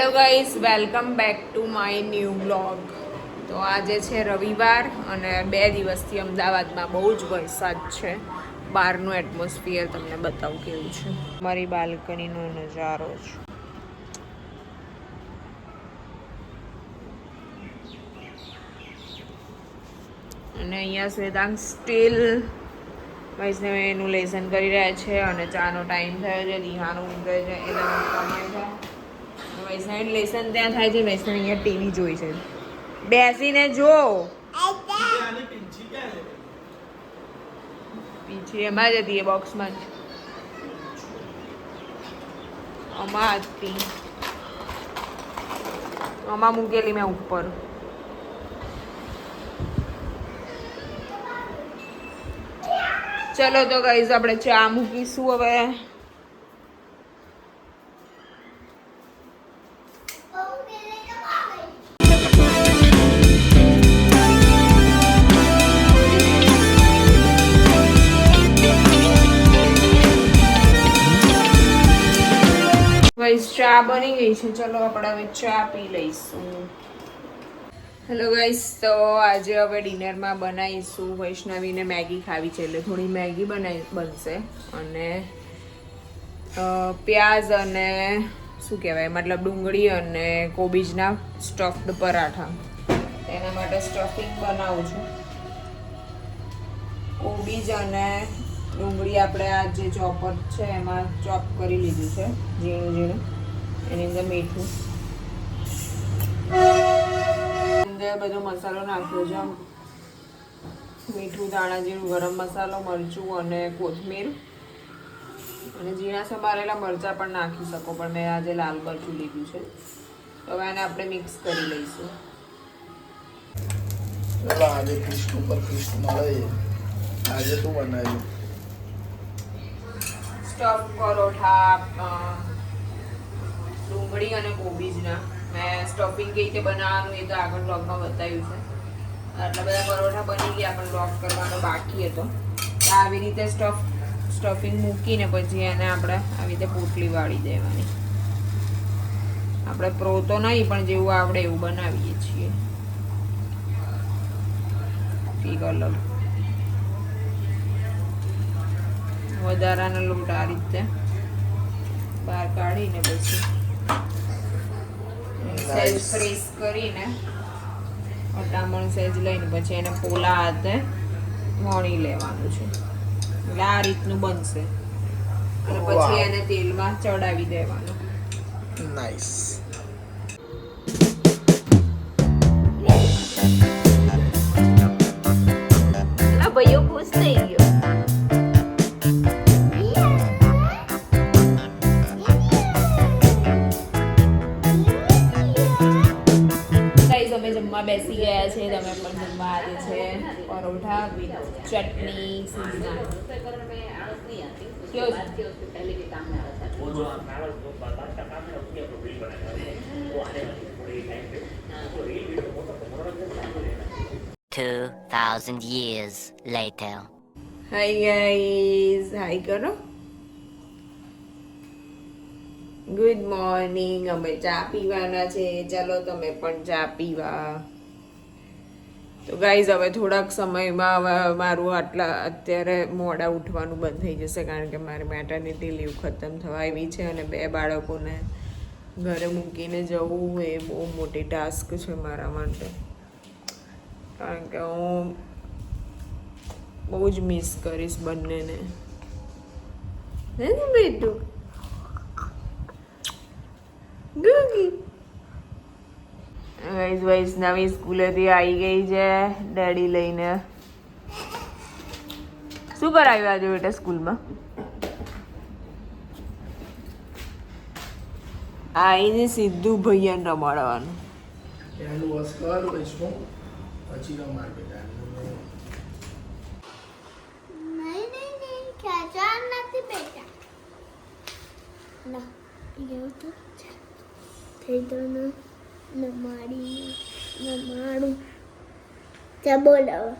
Hello guys, welcome back to my new blog. તો આજે છે રવિવાર અને બે દિવસથી અમદાવાદમાં બહુ જ વરસાદ છે. બહારનું એટમોસ્ફિયર તમને બતાવું કેવું છે. મારી બાલ્કનીનો નજારો છે. અને અહીંયા શ્વેતાંક સ્ટીલ વૈષ્ણવ એનું લેસન કરી રહ્યા છે અને ચાનો ટાઈમ થયો છે, દિહાનું ઊંઘે છે એના છે. વૈષ્ણવ લેસન ત્યાં થાય છે વૈષ્ણવી અહીંયા ટીવી જોઈ છે. બેસીને જો. પીછી એમાં જ હતી એ બોક્સમાં આમાં હતી. આમાં મૂકેલી મેં ઉપર. ચલો તો ગઈશ આપણે ચા મૂકીશું હવે. ચા બની ગઈ છે. ચલો આપણે હવે ચા પી લઈશું. હેલો ગાઈસ તો આજે હવે ડિનરમાં બનાવીશું વૈષ્ણવીને મેગી ખાવી છે, એટલે થોડી મેગી બનાવી, બનશે. અને પ્યાજ અને, શું કહેવાય, મતલબ ડુંગળી અને કોબીજના સ્ટફડ પરાઠા. તેના માટે સ્ટફિંગ બનાવું છું. કોબીજ અને ડુંગળી આપણે આ જે ચોપર છે, એમાં ચોપ કરી લીધું છે ઝીણું ઝીણું એની અંદર મીઠું. અંદર બધો મસાલો નાખ્યો છે. મીઠું દાણા જીરું ગરમ મસાલો મરચું અને કોથમીર. અને ઝીણા સમારેલા મરચાં પણ નાખી શકો પણ મેં આજે લાલ મરચું લીધું છે. તો હવે આને આપણે મિક્સ કરી લઈશું. આજે ફિસ્ટ ઉપર ફિસ્ટ મળે. આજે શું બનાવ્યું? સ્ટફ પરોઠા ડુંગળી અને કોબીજના મેં સ્ટફિંગ કઈ રીતે બનાવવાનું એ તો આગળ બ્લોગમાં બતાવ્યું છે. આટલા બધા પરોઠા બની ગયા, પણ બ્લોગ કરવાનો બાકી હતો. તો આવી રીતે સ્ટફ સ્ટફિંગ મૂકીને પછી એને આપણે આવી રીતે પોટલી વાળી દેવાની. આપણે પ્રો તો નહીં, પણ જેવું આવડે એવું બનાવીએ છીએ. અલગ વધારાનો લોટ આ રીતે બહાર કાઢીને પછી સેજ Nice. કરીને અટામણ સેજ લઈને પછી એને પોલા હાથે વણી લેવાનું છે. એટલે આ રીતનું બનશે. અને પછી એને તેલમાં ચડાવી દેવાનું. નાઈસ બેસી ગયા છે તમે પણ જમવા આવે છે paratha with chutney Two thousand years later. Hi guys, hi કરો ગુડ મોર્નિંગ અમે ચા પીવાના છે ચાલો તમે પણ ચા પીવા તો ગાઈઝ હવે થોડાક સમયમાં હવે મારું આટલા અત્યારે મોડા ઉઠવાનું બંધ થઈ જશે કારણ કે મારી મેટર્નિટી લીવ ખતમ થવા આવી છે અને બે બાળકોને ઘરે મૂકીને જવું એ બહુ મોટી ટાસ્ક છે મારા માટે. કારણ કે હું બહુ જ મિસ કરીશ બંનેને. હે ને બેટું? ગુગી? ગાઈઝ વાઈઝ નવી સ્કૂલેથી આવી ગઈ છે ડેડી લઈને. શું કરાવ્યું આજે બેટા સ્કૂલમાં? આવીને સીધું ભૈયાને રમાડવાનું. થઈ તો ન નમાડી નમાડું બોલ હવે.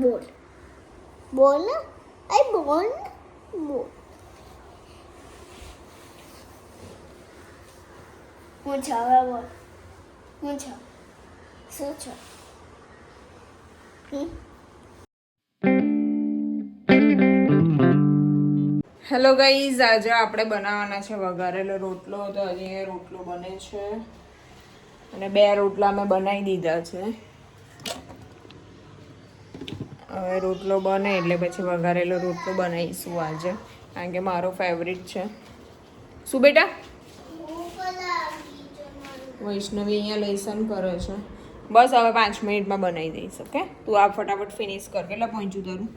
બોલ. બોલ? આઈ બોલ. બોલ. હું હું છો. શું છો? હમ? હેલો ગાઈઝ આજે આપણે બનાવવાના છે વઘારેલો રોટલો. તો હજી રોટલો બને છે. અને બે રોટલા મેં બનાવી દીધા છે. હવે રોટલો બને એટલે પછી વઘારેલો રોટલો બનાવીશું આજે, કારણ કે મારો ફેવરિટ છે. શું બેટા? વૈષ્ણવી અહીંયા લેસન કરે છે. બસ હવે પાંચ મિનિટમાં બનાવી દઈશ, ઓકે? તું આ ફટાફટ ફિનિશ કર, કેટલા પહોંચ્યું તારું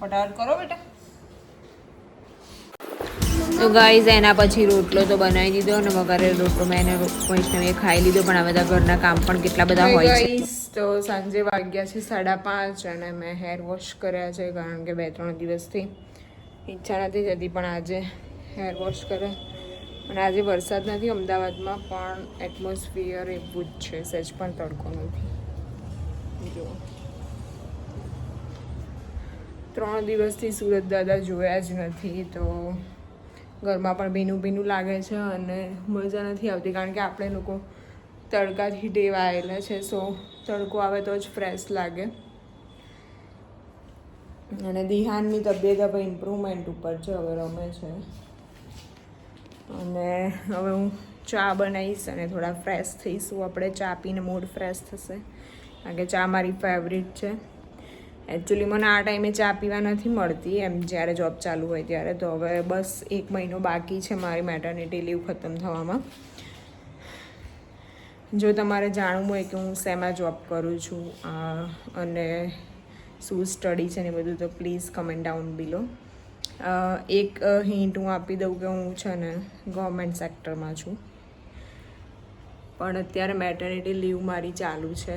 ફટાફટ કરો બેટા. તો ગાઈઝ એના પછી રોટલો તો બનાવી દીધો અને વગેરે રોટલો મેં એને વૈષ્ણવીએ ખાઈ લીધો પણ આ બધા ઘરના કામ પણ કેટલા બધા હોય છે. તો સાંજે વાગ્યા છે સાડા પાંચ અને મેં હેર વોશ કર્યા છે કારણ કે બે ત્રણ દિવસથી ઈચ્છા નથી થતી પણ આજે હેર વોશ કરે. અને આજે વરસાદ નથી અમદાવાદમાં પણ એટમોસ્ફિયર એવું જ છે સહેજ પણ તડકો નથી. જુઓ ત્રણ દિવસથી સુરત દાદા જોયા જ નથી તો ઘરમાં પણ ભીનું ભીનું લાગે છે અને મજા નથી આવતી કારણ કે આપણે લોકો તડકાથી ટેવાયેલા છે સો તડકો આવે તો જ ફ્રેશ લાગે. અને દિહાનની તબિયત હવે ઇમ્પ્રુવમેન્ટ ઉપર છે, હવે રમે છે. અને હવે હું ચા બનાવીશ અને થોડા ફ્રેશ થઈશું. આપણે ચા પીને મૂડ ફ્રેશ થશે. કારણ કે ચા મારી ફેવરિટ છે. એકચ્યુઅલી મને આ ટાઈમે ચા પીવા નથી મળતી. એમ જ્યારે જોબ ચાલુ હોય ત્યારે. તો હવે બસ એક મહિનો બાકી છે મારી મેટર્નિટી લીવ ખતમ થવામાં. જો તમારે જાણવું હોય કે હું શેમાં જોબ કરું છું અને શું સ્ટડી છે ને બધું, તો પ્લીઝ કમેન્ટ ડાઉન બિલો એક હિન્ટ હું આપી દઉં કે હું છે ને ગવર્મેન્ટ સેક્ટરમાં છું. પણ અત્યારે મેટર્નિટી લીવ મારી ચાલુ છે.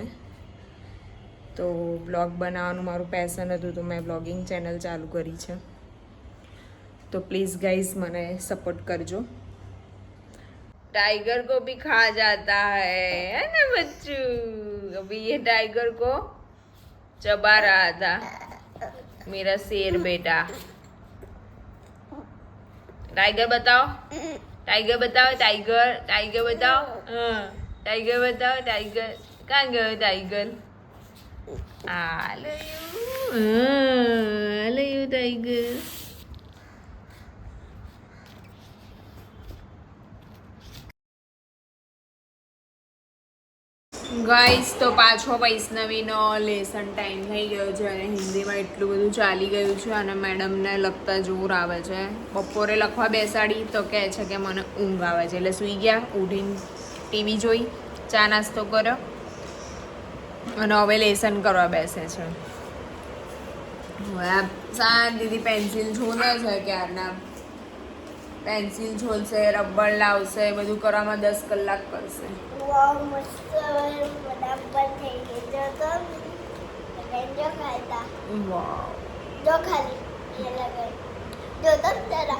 તો બ્લોગ બનાવવાનું મારું પેશન હતું તો મેં બ્લોગિંગ ચેનલ ચાલુ કરી છે તો પ્લીઝ ગાઈઝ મને સપોર્ટ કરજો टाइगर को भी खा जाता है है ना बच्चू अभी ये टाइगर को चबा रहा था मेरा शेर बेटा टाइगर बताओ टाइगर बताओ टाइगर टाइगर बताओ हाँ टाइगर बताओ टाइगर कहाँ गयो tiger hello you, tiger. Guys તો પાછો વૈષ્ણવીનો લેસન ટાઈમ થઈ ગયો છે અને હિન્દીમાં એટલું બધું ચાલી ગયું છે અને મેડમને લખતા જોર આવે છે બપોરે લખવા બેસાડી તો કહે છે કે મને ઊંઘ આવે છે એટલે સૂઈ ગયા ઉઠીને ટીવી જોઈ ચા નાસ્તો કર્યો અને હવે લેસન કરવા બેસે છે હવે આ દીદી પેન્સિલ છોલે છે ક્યારના પેન્સિલ છોલશે રબર લાવશે બધું કરવામાં દસ કલાક કરશે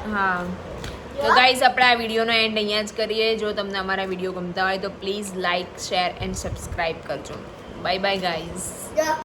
હા તો ગાઈઝ આપણે આ વિડીયોનો એન્ડ અહીંયા જ કરીએ જો તમને અમારા વીડિયો ગમતા હોય તો please like share and subscribe કરજો બાય બાય ગાઈઝ જો